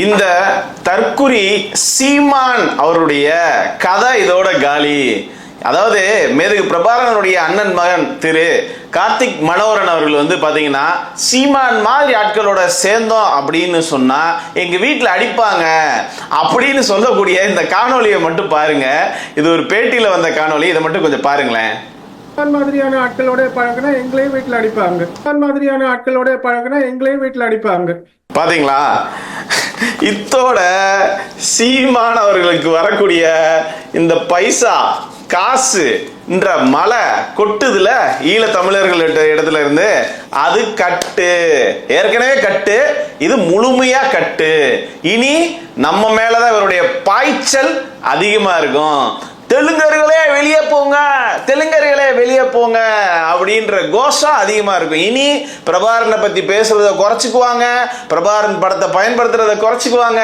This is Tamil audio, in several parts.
இந்த தற்குறி சீமான் அவருடைய கதை இதோட காலி. அதாவது மேதகு பிரபாகரனுடைய அண்ணன் மகன் திரு கார்த்திக் மனோகரன் அவர்கள் வந்து பாத்தீங்கன்னா சீமான் மாதிரி ஆட்களோட சேர்ந்தோம் அப்படின்னு சொன்னா எங்க வீட்டில் அடிப்பாங்க அப்படின்னு சொல்லக்கூடிய இந்த காணொளியை மட்டும் பாருங்க. இது ஒரு பேட்டியில வந்த காணொளி. இதை மட்டும் கொஞ்சம் பாருங்களேன். மாதிரியான ஆட்களோட பழகினா எங்களையும் வீட்டில் அடிப்பாங்க. மாதிரியான ஆட்களோட பழகினா எங்களையும் வீட்டில் அடிப்பாங்க. பாத்தீங்களா? இத்தோட சீமானவர்களுக்கு வரக்கூடிய இந்த பைசா காசு என்ற மலை கொட்டுதுல ஈழ தமிழர்கள் இடத்துல இருந்து அது கட்டு. ஏற்கனவே கட்டு. இது முழுமையா கட்டு. இனி நம்ம மேலதான் இவருடைய பாய்ச்சல் அதிகமா இருக்கும். தெலுங்கர்களே வெளியே போங்க தெலுங்கர்களே வெளியே போங்க அப்படின்ற கோஷம் அதிகமாக இருக்கும். இனி பிரபாரனை பற்றி பேசுகிறத குறைச்சிக்குவாங்க பிரபாரன் படத்தை பயன்படுத்துகிறத குறைச்சிக்குவாங்க.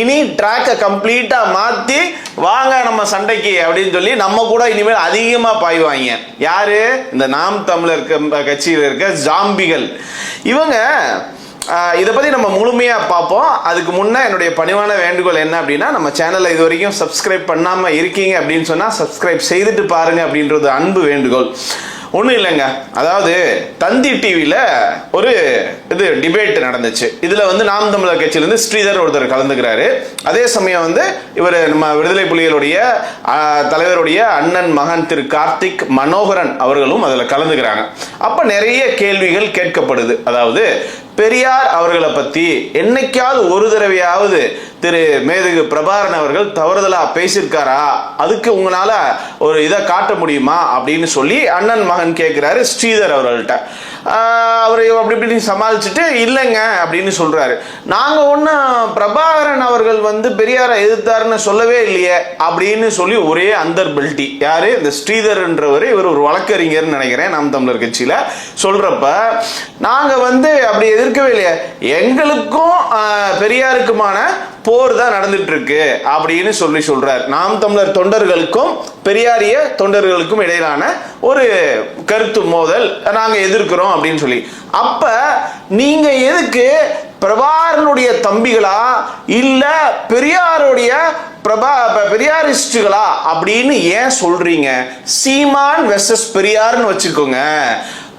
இனி ட்ராக்கை கம்ப்ளீட்டாக மாற்றி வாங்க நம்ம சண்டைக்கு அப்படின்னு சொல்லி நம்ம கூட இனிமேல் அதிகமாக பாய்வாங்க யாரு? இந்த நாம் தமிழர் கட்சியில் இருக்க ஜாம்பிகள். இவங்க இதை பற்றி நம்ம முழுமையாக பார்ப்போம். அதுக்கு முன்னே என்னுடைய பணிவான வேண்டுகோள் என்ன அப்படின்னா நம்ம சேனலை இது வரைக்கும் சப்ஸ்கிரைப் பண்ணாமல் இருக்கீங்க அப்படின்னு சொன்னால் சப்ஸ்கிரைப் செய்துட்டு பாருங்க அப்படின்றது அன்பு வேண்டுகோள். ஒன்றும் இல்லைங்க. அதாவது தந்தி டிவியில் ஒரு இது டிபேட் நடந்துச்சு. இதில் வந்து நாம் தமிழர் கட்சியிலேருந்து ஸ்ரீதர் ஒருத்தர் கலந்துக்கிறாரு. அதே சமயம் வந்து இவர் நம்ம விடுதலை புலிகளுடைய தலைவருடைய அண்ணன் மகன் திரு கார்த்திக் மனோகரன் அவர்களும் அதில் கலந்துக்கிறாங்க. அப்போ நிறைய கேள்விகள் கேட்கப்படுது. அதாவது பெரியார் அவர்களை பத்தி என்னைக்காவது ஒரு தடவையாவது திரு மேதகு பிரபாரன் அவர்கள் தவறுதலா பேசியிருக்காரா? அதுக்கு உங்களால ஒரு இதை காட்ட முடியுமா? அப்படின்னு சொல்லி அண்ணன் மகன் கேட்கிறாரு ஸ்ரீதர் அவர்கள்ட்ட. ஆஹ் அவர் அப்படி இப்படி சமாளிச்சுட்டு இல்லைங்க அப்படின்னு சொல்றாரு. நாங்க ஒன்றும் பிரபாகரன் அவர்கள் வந்து பெரியாரை எதிர்த்தாருன்னு சொல்லவே இல்லையே அப்படின்னு சொல்லி ஒரே அந்தர் யார் யாரு? இந்த ஸ்ரீதர்ன்றவர். இவர் ஒரு வழக்கறிஞர்னு நினைக்கிறேன் நாம் தமிழர் கட்சியில. சொல்றப்ப நாங்க வந்து அப்படி இருக்கவே இல்லையே. எங்களுக்கும் பெரியாருக்குமான போர் தான் நடந்துட்டு இருக்கு அப்படின்னு சொல்லி சொல்றார். நாம் தமிழர் தொண்டர்களுக்கும் பெரியாரிய தொண்டர்களுக்கும் இடையிலான ஒரு கருத்து மோதல் நாங்க எதிர்க்கிறோம் அப்படின்னு சொல்லி. அப்ப நீங்க எதுக்கு பிரபாரனுடைய தம்பிகளா இல்ல பெரியாருடைய பிரபா பெரியாரிஸ்டுகளா அப்படின்னு ஏன் சொல்றீங்க? சீமான் வெர்சஸ் பெரியார்னு வச்சுக்கோங்க.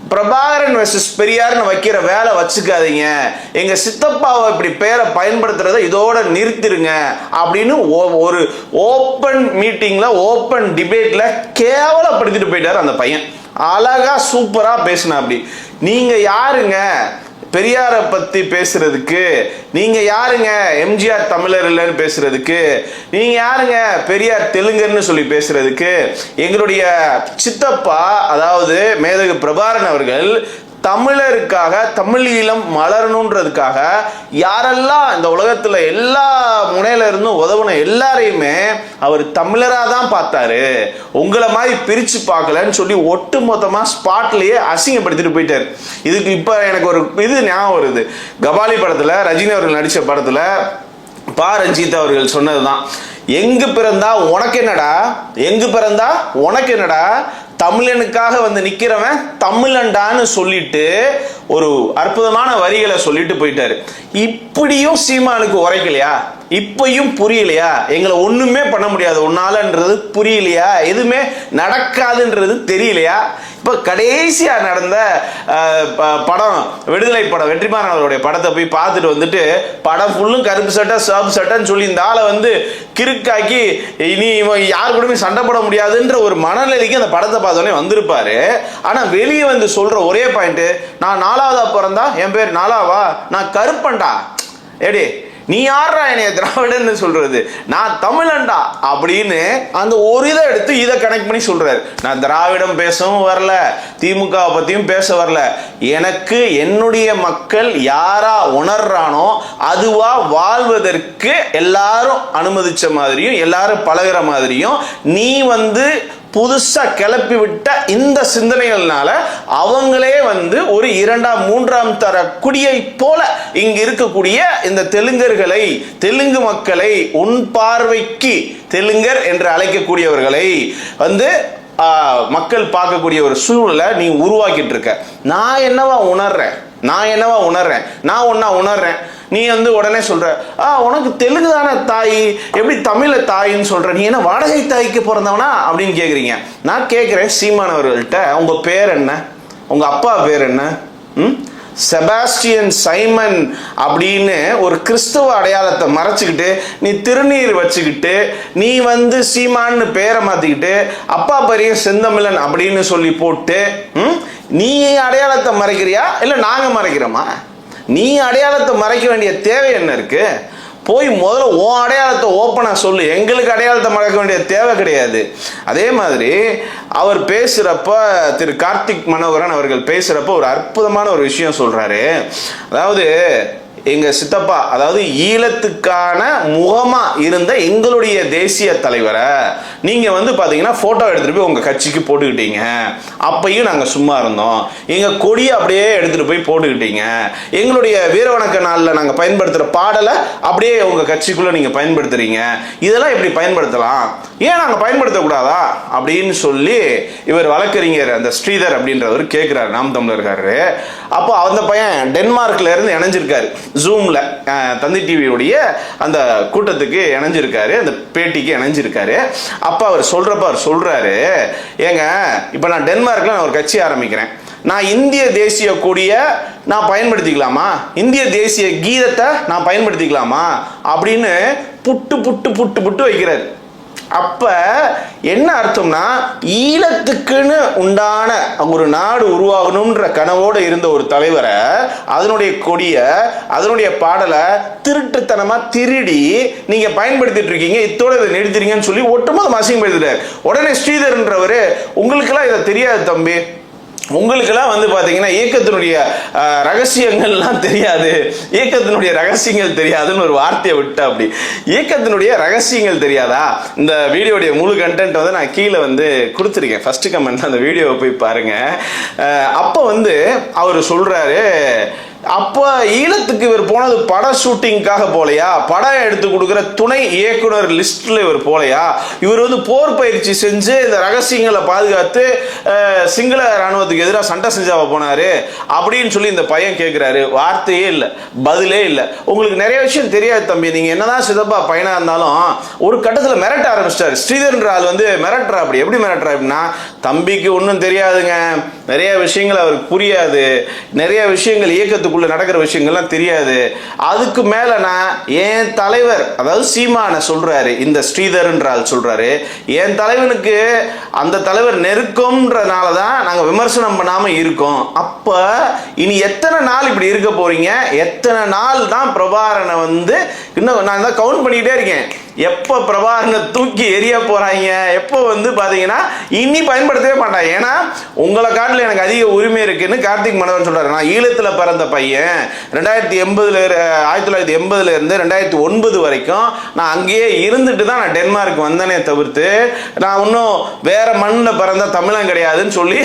பிரபாகரன் வெர்சஸ் பெரியார்னு வைக்கிற வேலை வச்சுக்காதீங்க. எங்க சித்தப்பாவை இப்படி பேரை பயன்படுத்துறத இதோட நிறுத்திடுங்க அப்படின்னு ஒரு ஓப்பன் மீட்டிங்ல ஓப்பன் டிபேட்ல கேவலப்படுத்திட்டு போயிட்டாரு அந்த பையன். அழகா சூப்பரா பேசினா அப்படி. நீங்க யாருங்க? பெரியாரை பத்தி பேசுறதுக்கு நீங்க யாருங்க? எம்ஜிஆர் தமிழர் இல்லைன்னு பேசுறதுக்கு நீங்க யாருங்க? பெரியார் தெலுங்கர்னு சொல்லி பேசுறதுக்கு எங்களுடைய சித்தப்பா அதாவது மேதகு பிரபாரன் அவர்கள் தமிழருக்காக தமிழ் ஈழம் மலரணுன்றதுக்காக யாரெல்லாம் இந்த உலகத்தில் எல்லா முனையில இருந்தும் உதவுன எல்லாரையுமே அவர் தமிழராக தான் பார்த்தாரு. உங்களை மாதிரி பிரித்து பார்க்கலன்னு சொல்லி ஒட்டு மொத்தமாக ஸ்பாட்லேயே அசிங்கப்படுத்திட்டு போயிட்டார். இதுக்கு இப்போ எனக்கு ஒரு இது ஞாபகம் வருது. கபாலி படத்தில் ரஜினி அவர்கள் நடித்த படத்தில் பா. ரஞ்சித் அவர்கள் சொன்னதுதான். எங்கு பிறந்தா உனக்கு என்னடா? எங்கு பிறந்தா உனக்கு என்னடா? தமிழனுக்காக வந்து நிற்கிறவன் தமிழன்டான்னு சொல்லிட்டு ஒரு அற்புதமான வரிகளை சொல்லிட்டு போயிட்டாரு. இப்படியும் சீமானுக்கு உரைக்கலையா? இப்பயும் புரியலையா? எங்களை ஒண்ணுமே பண்ண முடியாது. உன்னாலன்றது புரியலையா? எதுவுமே நடக்காதுன்றது தெரியலையா? இப்போ கடைசியாக நடந்த ப- படம் விடுதலை படம் வெற்றிமாறன் அவருடைய படத்தை போய் பார்த்துட்டு வந்துட்டு படம் ஃபுல்லும் கருப்பு சட்டை சிவப்பு சட்டைன்னு சொல்லி இந்த ஆளை வந்து கிறுக்காக்கி இனி இவன் யார் கூடமே சண்டை போட முடியாதுன்ற ஒரு மனநிலைக்கு அந்த படத்தை பார்த்தோன்னே வந்திருப்பாரு. ஆனால் வெளியே வந்து சொல்கிற ஒரே பாயிண்ட்டு நான் நாலாவதா பிறந்தா என் பேர் நாலாவா? நான் கருப்பன்டா. ஏடி நீ யாரா என்னைய திராவிடன்னு சொல்றது? நான் தமிழன்டா அப்படின்னு அந்த ஒரு இதை எடுத்து இதை கனெக்ட் பண்ணி சொல்றாரு. நான் திராவிடம் பேசவும் வரல திமுக பத்தியும் பேச வரல. எனக்கு என்னுடைய மக்கள் யாரா உணர்றானோ அதுவா வாழ்வதற்கு எல்லாரும் அனுமதிச்ச மாதிரியும் எல்லாரும் பழகுற மாதிரியும் நீ வந்து புதுசாக கிளப்பி விட்ட இந்த சிந்தனைகள்னால அவங்களே வந்து ஒரு இரண்டாம் மூன்றாம் தர குடியை போல இங்கு இருக்கக்கூடிய இந்த தெலுங்கர்களை தெலுங்கு மக்களை உன் பார்வைக்கு தெலுங்கர் என்று அழைக்கக்கூடியவர்களை வந்து மக்கள் பார்க்கக்கூடிய ஒரு சூழலை நீ உருவாக்கிட்டு இருக்க. நான் என்னவா உணர்றேன்? நான் என்னவா உணர்றேன்? நான் ஒன்னா உணர்றேன். நீ வந்து உடனே சொல்ற ஆ உனக்கு தெலுங்கு தானே தாய்? எப்படி தமிழை தாயின்னு சொல்ற? நீ என்ன வாடகை தாய்க்கு பிறந்தவனா? அப்படின்னு கேக்குறீங்க. நான் கேட்கிறேன் சீமானவர்கள்ட்ட உங்க பேர் என்ன? உங்க அப்பா பேர் என்ன? ம்? செபாஸ்டியன் சைமன் அப்படின்னு ஒரு கிறிஸ்துவ அடையாளத்தை மறைச்சிக்கிட்டு நீ திருநீர் வச்சுக்கிட்டு நீ வந்து சீமான்னு பேரை மாற்றிக்கிட்டு அப்பா பெரிய செந்தமிழன் அப்படின்னு சொல்லி போட்டு ம், நீ அடையாளத்தை மறைக்கிறியா? இல்லை நாங்கள் மறைக்கிறோமா? நீ அடையாளத்தை மறைக்க வேண்டிய தேவை என்ன இருக்கு? போய் முதல்ல உன் அடையாளத்தை ஓப்பனாக சொல்லு. எங்களுக்கு அடையாளத்தை மறைக்க வேண்டிய தேவை கிடையாது. அதே மாதிரி அவர் பேசுகிறப்ப திரு கார்த்திக் மனோகரன் அவர்கள் பேசுகிறப்ப ஒரு அற்புதமான ஒரு விஷயம் சொல்கிறாரு அதாவது எங்கள் சித்தப்பா அதாவது ஈழத்துக்கான முகமாக இருந்த எங்களுடைய தேசிய தலைவரை நீங்கள் வந்து பார்த்தீங்கன்னா ஃபோட்டோ எடுத்துகிட்டு போய் உங்கள் கட்சிக்கு போட்டுக்கிட்டீங்க. அப்பையும் நாங்கள் சும்மா இருந்தோம். எங்கள் கொடியை அப்படியே எடுத்துகிட்டு போய் போட்டுக்கிட்டீங்க. எங்களுடைய வீரவணக்க நாளில் நாங்கள் பயன்படுத்துகிற பாடலை அப்படியே உங்கள் கட்சிக்குள்ளே நீங்கள் பயன்படுத்துகிறீங்க இதெல்லாம் எப்படி பயன்படுத்தலாம்? ஏன் நாங்கள் பயன்படுத்தக்கூடாதா? அப்படின்னு சொல்லி இவர் வழக்கறிஞர் அந்த ஸ்ரீதர் அப்படின்றவர் கேட்குறாரு நாம் தமிழர்காரரு அப்போ அந்த பையன் டென்மார்க்லேருந்து இணைஞ்சிருக்காரு. ஜூமில் தந்தி டிவியுடைய அந்த கூட்டத்துக்கு இணைஞ்சிருக்காரு அந்த பேட்டிக்கு இணைஞ்சிருக்காரு. அப்போ அவர் சொல்கிறப்ப அவர் சொல்கிறாரு ஏங்க இப்போ நான் டென்மார்க்கில் நான் ஒரு கட்சி ஆரம்பிக்கிறேன். நான் இந்திய தேசிய கொடிய நான் பயன்படுத்திக்கலாமா? இந்திய தேசிய கீதத்தை நான் பயன்படுத்திக்கலாமா? அப்படின்னு புட்டு புட்டு புட்டு புட்டு வைக்கிறார். அப்ப என்ன அர்த்தம்னா ஈழத்துக்குன்னு உண்டான ஒரு நாடு உருவாகணும்ன்ற கனவோடு இருந்த ஒரு தலைவரை அதனுடைய கொடியை அதனுடைய பாடலை திருட்டுத்தனமா திருடி நீங்க பயன்படுத்திட்டு இருக்கீங்க. இத்தோட இதை நிறுத்துறீங்கன்னு சொல்லி ஒட்டுமொத்தம் அசிங்கப்படுத்திட்டார் உடனே ஸ்ரீதர்ன்றவர் உங்களுக்கெல்லாம் இதை தெரியாது தம்பி. உங்களுக்கெல்லாம் வந்து பார்த்தீங்கன்னா இயக்கத்தினுடைய ரகசியங்கள்லாம் தெரியாது. இயக்கத்தினுடைய ரகசியங்கள் தெரியாதுன்னு ஒரு வார்த்தையை விட்டு அப்படி. இயக்கத்தினுடைய ரகசியங்கள் தெரியாதா? இந்த வீடியோடைய முழு கண்டென்ட் வந்து நான் கீழே வந்து கொடுத்துருக்கேன். ஃபஸ்ட்டு கமெண்ட் அந்த வீடியோவை போய் பாருங்கள் அப்போ வந்து அவர் சொல்கிறாரு அப்போ ஈழத்துக்கு இவர் போனது பட ஷூட்டிங்காக போலையா? படம் எடுத்து கொடுக்குற துணை இயக்குனர் லிஸ்ட்டில் இவர் போலையா? இவர் வந்து போர் பயிற்சி செஞ்சு இந்த ரகசியங்களை பாதுகாத்து சிங்கள ராணுவத்துக்கு எதிராக சண்டை செஞ்சாவ போனாரு. அப்படின்னு சொல்லி இந்த பையன் கேட்குறாரு வார்த்தையே இல்லை. பதிலே இல்லை. உங்களுக்கு நிறைய விஷயம் தெரியாது தம்பி. நீங்கள் என்னதான் சிதப்பா பையனாக இருந்தாலும் ஒரு கட்டத்தில் மிரட்ட ஆரம்பிச்சிட்டாரு. ஸ்ரீதர்ன்ற ஆள் வந்து மிரட்டுறா அப்படி எப்படி மிரட்டுறா அப்படின்னா தம்பிக்கு ஒன்றும் தெரியாதுங்க. நிறைய விஷயங்கள் அவருக்கு புரியாது. நிறைய விஷயங்கள் இயக்கத்துக்குள்ள நடக்கிற விஷயங்கள்லாம் தெரியாது. அதுக்கு மேல நான் என் தலைவர் அதாவது சீமான சொல்றாரு இந்த ஸ்ரீதர்ன்ற ஆள் சொல்றாரு என் தலைவனுக்கு அந்த தலைவர் நெருக்கம்ன்றனால தான் நாங்கள் விமர்சனம் பண்ணாமல் இருக்கோம். அப்ப இனி எத்தனை நாள் இப்படி இருக்க போறீங்க? எத்தனை நாள் தான் பிரபாரனை வந்து இன்னும் நான் தான் கவுண்ட் பண்ணிக்கிட்டே இருக்கேன். எப்போ பிரபாகரனை தூக்கி எரிய போகிறாங்க எப்போ வந்து பார்த்தீங்கன்னா இனி பயன்படுத்தவே மாட்டாங்க. ஏன்னா உங்களை காட்டில் எனக்கு அதிக உரிமை இருக்குன்னு கார்த்திக் மனோகர் சொல்கிறார் நான் ஈழத்தில் பிறந்த பையன். ரெண்டாயிரத்தி எண்பதுல ஆயிரத்தி தொள்ளாயிரத்தி எண்பதுலேருந்து ரெண்டாயிரத்தி ஒன்பது வரைக்கும் நான் அங்கேயே இருந்துட்டு தான் நான் டென்மார்க் வந்தனே தவிர்த்து நான் இன்னும் வேறு மண்ணில் பிறந்த தமிழன் கிடையாதுன்னு சொல்லி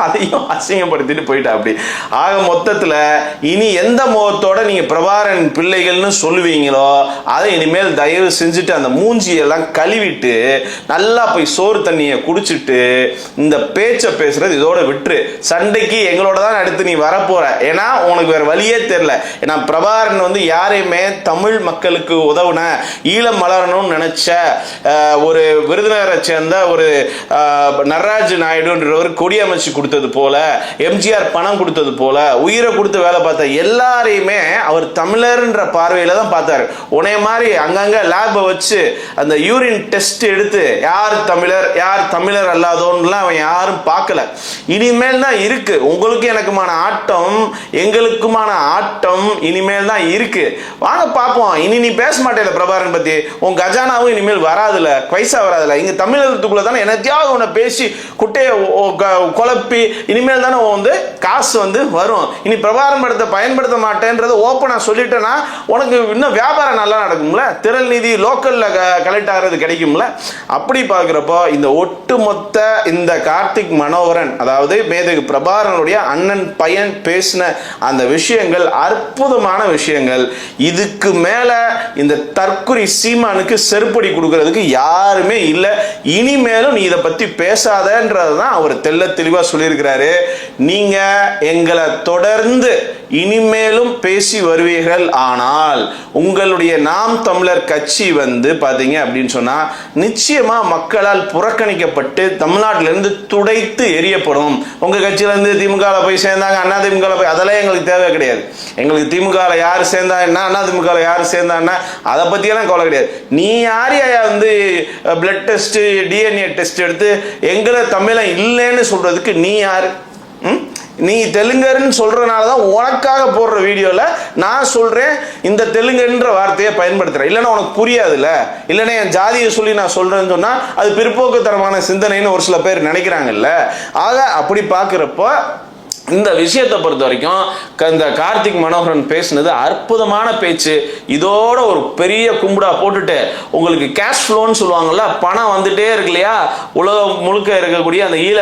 அதையும் அசிங்கப்படுத்திட்டு போயிட்டா அப்படி. ஆக மொத்தத்தில் இனி எந்த முகத்தோட நீங்க பிரபாரன் பிள்ளைகள்னு சொல்லுவீங்களோ அதை இனிமேல் தயவு செஞ்சுட்டு அந்த மூஞ்சியெல்லாம் கழுவிட்டு நல்லா போய் சோறு தண்ணியை குடிச்சிட்டு இந்த பேச்சை பேசுறது இதோட விட்டுரு. சண்டைக்கு எங்களோட தான் அடுத்து நீ வரப்போற. ஏன்னா உனக்கு வேற வழியே தெரில ஏன்னா பிரபாரன் வந்து யாரையுமே தமிழ் மக்களுக்கு உதவுன ஈழம் மலரணும்னு நினைச்ச ஒரு விருதுநகரை சேர்ந்த ஒரு அஹ், நடராஜ் நாயுடுன்றவர் கொடியமைச்சு கொடுத்து கொடுத்தது போல எம்ஜிஆர் பணம் கொடுத்தது போல உயிரை கொடுத்து வேலை பார்த்த எல்லாரையுமே அவர் தமிழர்ன்ற பார்வையில தான் பார்த்தாரு. உனே மாதிரி அங்கங்கே லேபை வச்சு அந்த யூரின் டெஸ்ட் எடுத்து யார் தமிழர் யார் தமிழர் அல்லாதோன்னுலாம் அவன் யாரும் பார்க்கல. இனிமேல் தான் இருக்கு. உங்களுக்கு எனக்குமான ஆட்டம் எங்களுக்குமான ஆட்டம் இனிமேல் தான் இருக்கு. வாங்க பார்ப்போம். இனி நீ பேச மாட்டேல பிரபாரன் பத்தி. உன் கஜானாவும் இனிமேல் வராதுல பைசா வராதுல. இங்க தமிழகத்துக்குள்ள தானே என்னத்தையாவது உன்னை பேசி குட்டையை குழப்பி இனிமேல் தானே உன் வந்து காசு வந்து வரும். இனி பிரபாரம் படுத்த பயன்படுத்த மாட்டேன்றது ஓப்பனாக சொல்லிட்டேன்னா உனக்கு இன்னும் வியாபாரம் நல்லா நடக்கும்ல? திரள் நிதி லோக்கல்ல கலெக்ட் ஆகிறது கிடைக்கும்ல? அப்படி பார்க்குறப்போ இந்த ஒட்டுமொத்த இந்த கார்த்திக் மனோகரன் அதாவது மேதகு பிரபாரனுடைய அண்ணன் பையன் பேசின அந்த விஷயங்கள் அற்புதமான விஷயங்கள் இதுக்கு மேலே இந்த தற்குறி சீமானுக்கு செருப்படி கொடுக்கறதுக்கு யாருமே இல்லை. இனிமேலும் நீ இதை பற்றி பேசாதன்றது தான் அவர் தெல்ல தெளிவாக சொல்லி சொல்லியிருக்கிறாரு. நீங்க எங்களை தொடர்ந்து இனிமேலும் பேசி வருவீர்கள். ஆனால் உங்களுடைய நாம் தமிழர் கட்சி வந்து பார்த்தீங்க அப்படின்னு சொன்னால் நிச்சயமாக மக்களால் புறக்கணிக்கப்பட்டு தமிழ்நாட்டிலேருந்து துடைத்து எரியப்படும். உங்கள் கட்சியிலேருந்து திமுகவில் போய் சேர்ந்தாங்க அண்ணா திமுகவில் போய் அதெல்லாம் எங்களுக்கு தேவை கிடையாது. எங்களுக்கு திமுகவில் யார் சேர்ந்தா என்ன அண்ணா திமுகவில் யார் சேர்ந்தான்னா அதை பற்றியெல்லாம் கவலை கிடையாது. நீ யார் வந்து பிளட் டெஸ்ட்டு டிஎன்ஏ டெஸ்ட் எடுத்து எங்களை தமிழன் இல்லைன்னு சொல்கிறதுக்கு நீ யார்? நீ தெலுங்கர்னு சொல்றதுனால தான் உனக்காக போடுற வீடியோவில் நான் சொல்கிறேன் இந்த தெலுங்குன்ற வார்த்தையை பயன்படுத்துகிறேன் இல்லைன்னா உனக்கு புரியாதுல்ல. இல்லைன்னா என் ஜாதியை சொல்லி நான் சொல்கிறேன்னு சொன்னால் அது பிற்போக்குத்தரமான சிந்தனைன்னு ஒரு சில பேர் நினைக்கிறாங்கல்ல. ஆக அப்படி பார்க்குறப்போ இந்த விஷயத்தை பொறுத்த வரைக்கும் க- இந்த கார்த்திக் மனோகரன் பேசுனது அற்புதமான பேச்சு. இதோட ஒரு பெரிய கும்புடா போட்டுட்டு உங்களுக்கு கேஷ் ஃப்ளோன்னு சொல்லுவாங்கல்ல பணம் வந்துட்டே இருக்கு இல்லையா? உலகம் முழுக்க இருக்கக்கூடிய அந்த ஈழ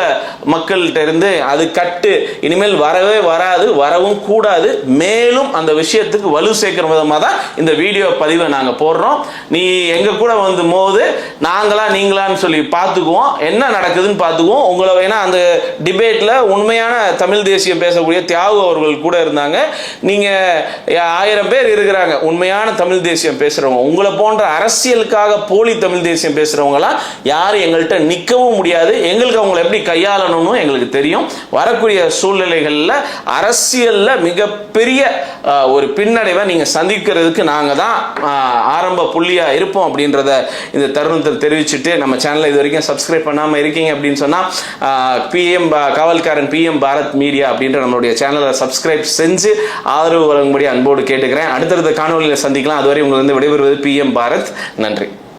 மக்கள்கிட்ட இருந்து அது கட்டு. இனிமேல் வரவே வராது வரவும் கூடாது. மேலும் அந்த விஷயத்துக்கு வலு சேர்க்கிற விதமாக தான் இந்த வீடியோ பதிவை நாங்கள் போடுறோம். நீ எங்கள் கூட வந்து போது நாங்களா நீங்களான்னு சொல்லி பார்த்துக்குவோம். என்ன நடக்குதுன்னு பார்த்துக்குவோம். உங்களை வேணா அந்த டிபேட்டில் உண்மையான தமிழ் தேசியம் பேசக்கூடிய தியாகு அவர்கள் கூட இருந்தாங்க. நீங்க ஆயிரம் பேர் இருக்கிறாங்க. உண்மையான தமிழ் தேசியம் பேசுறவங்க. உங்களை போன்ற அரசியலுக்காக போலி தமிழ் தேசியம் பேசுகிறவங்களாம் யாரும் எங்கள்கிட்ட நிற்கவும் முடியாது. எங்களுக்கு அவங்களை எப்படி கையாளணும்னு எங்களுக்கு தெரியும். வரக்கூடிய சூழ்நிலைகளில் அரசியல்ல மிகப்பெரிய ஒரு பின்னடைவை நீங்க சந்திக்கிறதுக்கு நாங்க தான் ஆரம்ப புள்ளியா இருப்போம் அப்படின்றத இந்த தருணத்தில் தெரிவிச்சுட்டு நம்ம சேனலை இது வரைக்கும் சப்ஸ்கிரைப் பண்ணாமல் இருக்கீங்க அப்படின்னு சொன்னா பிஎம் காவல்காரன் பிஎம் பாரத் மீடியா அப்படின்ற நம்மளுடைய சேனலை சப்ஸ்கிரைப் செஞ்சு ஆதரவு வழங்கும்படி அன்போடு கேட்டுக்கிறேன். அடுத்தடுத்த காணொலியில் சந்திக்கலாம். அதுவரை உங்களுக்கு வந்து விடைபெறுவது பிஎம் பாரத். நன்றி.